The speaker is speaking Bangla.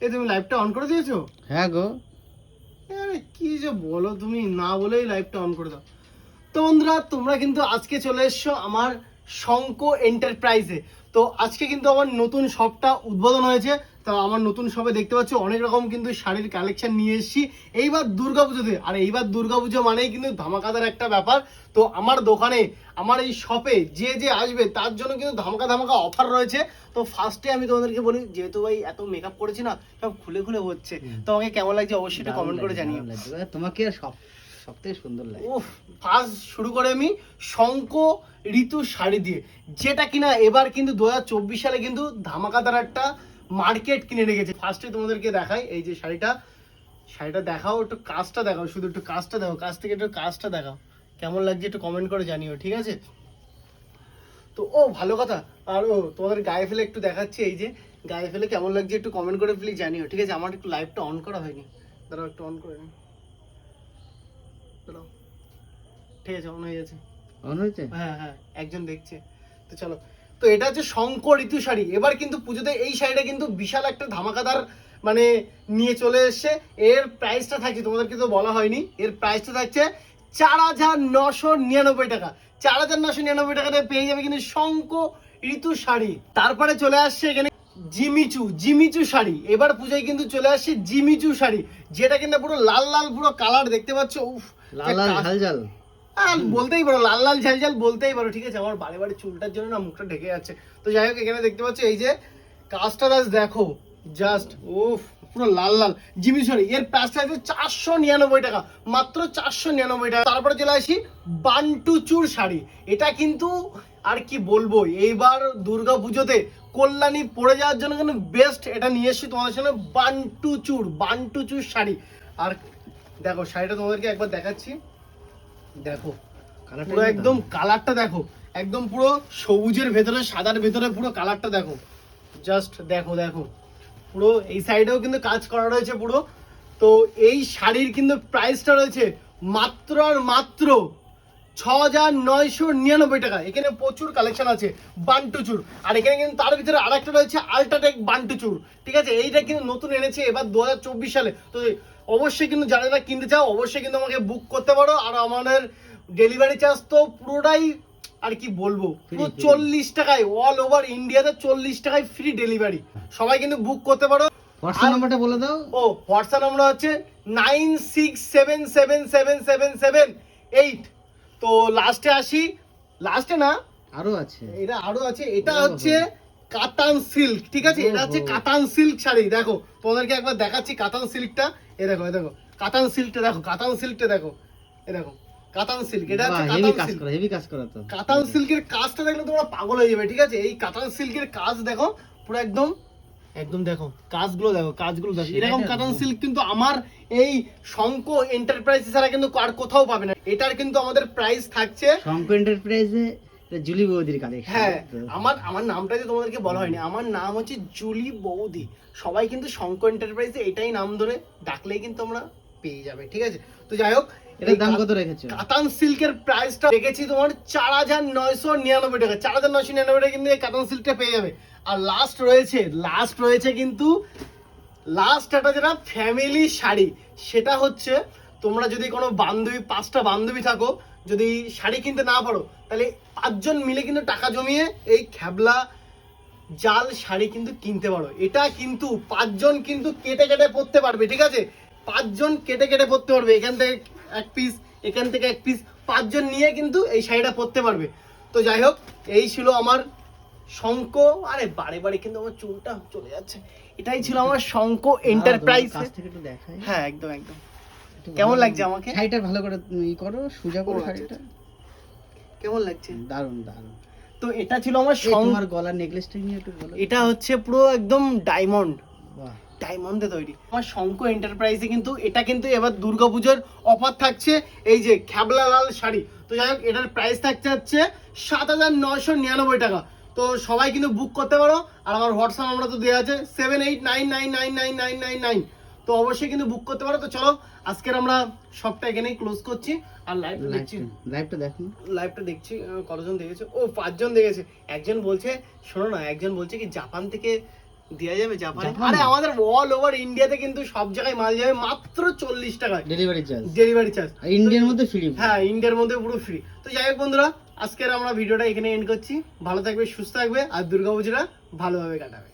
এই তুমি লাইভটা অন করে দিয়েছ? হ্যাঁ গো। আরে কি যে বলো তুমি না বলেই লাইভটা অন করে দাও। তো বন্ধুরা তোমরা কিন্তু আজকে চলে এসছো আমার শঙ্ক এন্টারপ্রাইজে তো আজকে কিন্তু আমার নতুন শপটা উদ্বোধন হয়েছে। তো আমার নতুন শপে দেখতে পাচ্ছ অনেক রকম কিন্তু শাড়ির কালেকশন নিয়ে এসেছি। এইবার দুর্গাপুজোতে আর এইবার দুর্গাপুজো মানেই কিন্তু ধামাকাদার একটা ব্যাপার। তো আমার দোকানে আমার এই শপে যে যে আসবে তার জন্য কিন্তু ধামাকা ধামাকা অফার রয়েছে। তো ফার্স্টে আমি তোমাদেরকে বলি যেহেতু ভাই এত মেকআপ করেছি না সব খুলে খুলে হচ্ছে। তো আমাকে কেমন লাগছে অবশ্যই এটা কমেন্ট করে জানিও। এবার তোমাকে আর সব সব থেকে সুন্দর লাগে। ফার্স্ট শুরু করে আমি শঙ্ক ঋতু শাড়ি দিয়ে। যেটা কিনা এবার কিন্তু দু সালে কিন্তু ধামাকাদার একটা মার্কেট কিনে রেখেছে। ফার্স্টে তোমাদেরকে দেখাই এই যে শাড়িটা। শাড়িটা দেখাও, একটু কাজটা দেখাও, শুধু একটু কাজটা দেখাও, কাজ থেকে একটু কাজটা দেখাও। কেমন লাগছে একটু কমেন্ট করে জানিও, ঠিক আছে? তো ও, ভালো কথা। আর ও, তোমাদের গায়ে ফেলে একটু দেখাচ্ছি এই যে, গায়ে ফেলে কেমন লাগছে একটু কমেন্ট করে প্লিজ জানিও, ঠিক আছে? আমার একটু লাইভটা অন করা হয়নি। দাঁড়াও, একটু অন করে নিই ঠিক আছে অন হয়ে গেছে। মনে হয়েছে? হ্যাঁ হ্যাঁ একজন দেখছে। তো চলো। তো এটা হচ্ছে শঙ্কর ঋতু শাড়ি। এবার কিন্তু পুজোতে এই শাড়িটা কিন্তু বিশাল একটা ধামাকাদার মানে নিয়ে চলে এসছে। এর প্রাইসটা থাকছে তোমাদেরকে তো বলা হয়নি। এর প্রাইসটা থাকছে চার হাজার নশো নিরানব্বই টাকা। চার হাজার নশো নিরানব্বই টাকাতে পেয়ে যাবে কিন্তু শঙ্ক ঋতু শাড়ি। তারপরে চলে আসছে এখানে জিমিচু জিমিচু শাড়ি। এবার পুজোয় কিন্তু চলে আসছে জিমিচু শাড়ি। যেটা কিন্তু পুরো লাল লাল পুরো কালার দেখতে পাচ্ছ। উফ লাল লাল ঝাল ঝাল। বলতেই পারো লাল লাল ঝাল ঝাল বলতেই পারো ঠিক আছে? আমার বারে বারে চুলটার জন্য না মুখটা ঢেকে যাচ্ছে। তো যাই হোক এখানে দেখতে পাচ্ছ এই যে কাজটা দেখো জাস্ট উফ পুরো লাল লাল। জিমি সরি এর প্রাইসটা আছে চারশো নিরানব্বই টাকা মাত্র চারশো নিরানব্বই টাকা। তারপরে চলে আসি বান্টু চুর শাড়ি। এটা কিন্তু আর কি বলব এইবার দুর্গা পুজোতে কল্যাণী পড়ে যাওয়ার জন্য কিন্তু বেস্ট এটা নিয়ে এসেছি তোমাদের সামনে বান্টু চুর বান্টু চুর শাড়ি। আর দেখো শাড়িটা তোমাদেরকে একবার দেখাচ্ছি। দেখো পুরো একদম কালারটা দেখো একদম পুরো সবুজের ভেতরে সাদার ভেতরে পুরো কালারটা দেখো। জাস্ট দেখো দেখো। পুরো এই সাইডেও কিন্তু কাজ করা রয়েছে পুরো। তো এই শাড়ির কিন্তু প্রাইসটা রয়েছে মাত্র আর মাত্র ছ হাজার নয়শো নিরানব্বই টাকা। এখানে প্রচুর কালেকশন আছে বান্টুচুর। আর এখানে কিন্তু তার ভিতরে আরেকটা রয়েছে আল্ট্রাটেক বান্টুচুর। ঠিক আছে? এইটা কিন্তু নতুন এনেছে এবার দু হাজার চব্বিশ সালে। তো অবশ্যই কিন্তু যারা যারা কিনতে চাও অবশ্যই কিন্তু আমাকে বুক করতে পারো। আর আমাদের ডেলিভারি চার্জ তো পুরোটাই আর কি বলব পুরো চল্লিশ টাকায় অল ওভার ইন্ডিয়াতে চল্লিশ টাকায় ফ্রি ডেলিভারি সবাই কিন্তু বুক করতে পারো। হোয়াটসঅ্যাপ নাম্বারটা বলে দাও। ও হোয়াটসঅ্যাপ নাম্বার হচ্ছে nine six seven seven seven seven seven eight তো লাস্টে আসি। লাস্টে না? আরও আছে। এটা আরও আছে। এটা হচ্ছে কাতান সিল্ক ঠিক আছে? এটা হচ্ছে কাতান সিল্ক শাড়ি। দেখো তোমাদেরকে একবার দেখাচ্ছি কাতান সিল্কটা এ দেখো এ দেখো। কাতান সিল্কটা দেখো কাতান সিল্কটা দেখো। এ দেখো কাতান সিল্ক এটা হেভি কাজ করা হেভি কাজ করা তো। কাতান সিল্কের কাজটা দেখলে তোমরা পাগল হয়ে যাবে ঠিক আছে? এই কাতান সিল্কের কাজ দেখো পুরো একদম একদম দেখো কাজগুলো দেখো কাজগুলো দেখো। এরকম কাতান সিল্ক কিন্তু আমার এই শঙ্ক এন্টারপ্রাইজ ছাড়া কিন্তু আর কোথাও পাবে না। এটার কিন্তু আমাদের প্রাইস থাকছে শঙ্কর এন্টারপ্রাইজে জুলি বৌদির কালেকশন হ্যাঁ আমার আমার নামটা যে তোমাদেরকে বলা হয়নি আমার নাম হচ্ছে জুলি বৌদি। সবাই কিন্তু শঙ্কর এন্টারপ্রাইজে এটাই নাম ধরে ডাকলেই কিন্তু আমরা পেয়ে যাবে ঠিক আছে? তো যাই হোক এটার দাম কত রেখেছো? কাতান সিল্কের প্রাইসটা রেখেছি তোমার চার হাজার নয়শো নিরানব্বই টাকা। চার হাজার নয়শো নিরানব্বই টাকা কিন্তু কাতান সিল্কটা পেয়ে যাবে। আর লাস্ট রয়েছে লাস্ট রয়েছে কিন্তু লাস্ট একটা যেটা ফ্যামিলি শাড়ি সেটা হচ্ছে তোমরা যদি কোনো বান্ধবী পাঁচটা বান্ধবী থাকো যদি শাড়ি কিনতে না পারো তাহলে পাঁচজন মিলে কিন্তু টাকা জমিয়ে এই খ্যাবলা জাল শাড়ি কিন্তু কিনতে পারো। এটা কিন্তু পাঁচজন কিন্তু কেটে কেটে পরতে পারবে ঠিক আছে? পাঁচজন কেটে কেটে পরতে পারবে এখান থেকে এক পিস এখান থেকে এক পিস পাঁচজন নিয়ে কিন্তু এই শাড়িটা পরতে পারবে। তো যাই হোক এই ছিল আমার শঙ্ক আরে বারে বারে কিন্তু আমার চুলটা চলে যাচ্ছে। এটাই ছিল আমার শঙ্ক এন্টারপ্রাইজ একটু দেখাই। হ্যাঁ একদম একদম। কেমন লাগছে আমাকে? শাড়িটা ভালো করে ই করো সোজা করো আচ্ছা, শাড়িটা। কেমন লাগছে? দারুণ দারুণ তো এটা ছিল আমার শঙ্ক তোমার গলার নেকলেসটা নিয়ে একটু বলো। এটা হচ্ছে পুরো একদম ডায়মন্ড ডায়মন্ডে তৈরি। আমার শঙ্খ এন্টারপ্রাইজে কিন্তু এটা কিন্তু এবার দুর্গাপুজোর অফার থাকছে এই যে খ্যাবলা লাল শাড়ি। তো যাই হোক এটার প্রাইস থাকছে হচ্ছে সাত হাজার নয়শো নিরানব্বই টাকা। তো সবাই কিন্তু বুক করতে পারো। আর আমার হোয়াটসঅ্যাপ আমরা তো দেওয়া আছে seven eight nine nine nine nine nine nine nine তো অবশ্যই কিন্তু বুক করতে পারো। তো চলো আজকের আমরা সবটা এখানেই ক্লোজ করছি আর লাইভ দেখছি। লাইভটা দেখো। লাইভটা দেখছি কতজন দেখেছে? ও পাঁচজন দেখেছে। একজন বলছে শোনো না একজন বলছে কি জাপান থেকে দেওয়া যাবে জাপানে জাপানে? আরে আমাদের অল ওভার ইন্ডিয়াতে কিন্তু সব জায়গায় মাল যাবে মাত্র চল্লিশ টাকায় ডেলিভারি চার্জ ডেলিভারি চার্জ ইন্ডিয়ার মধ্যে ফ্রি হ্যাঁ ইন্ডিয়ার মধ্যে পুরো ফ্রি তো যাই হোক বন্ধুরা আজকের আমরা ভিডিওটা এখানে এন্ড করছি। ভালো থাকবে সুস্থ থাকবে আর দুর্গাপুজোটা ভালোভাবে কাটাবে।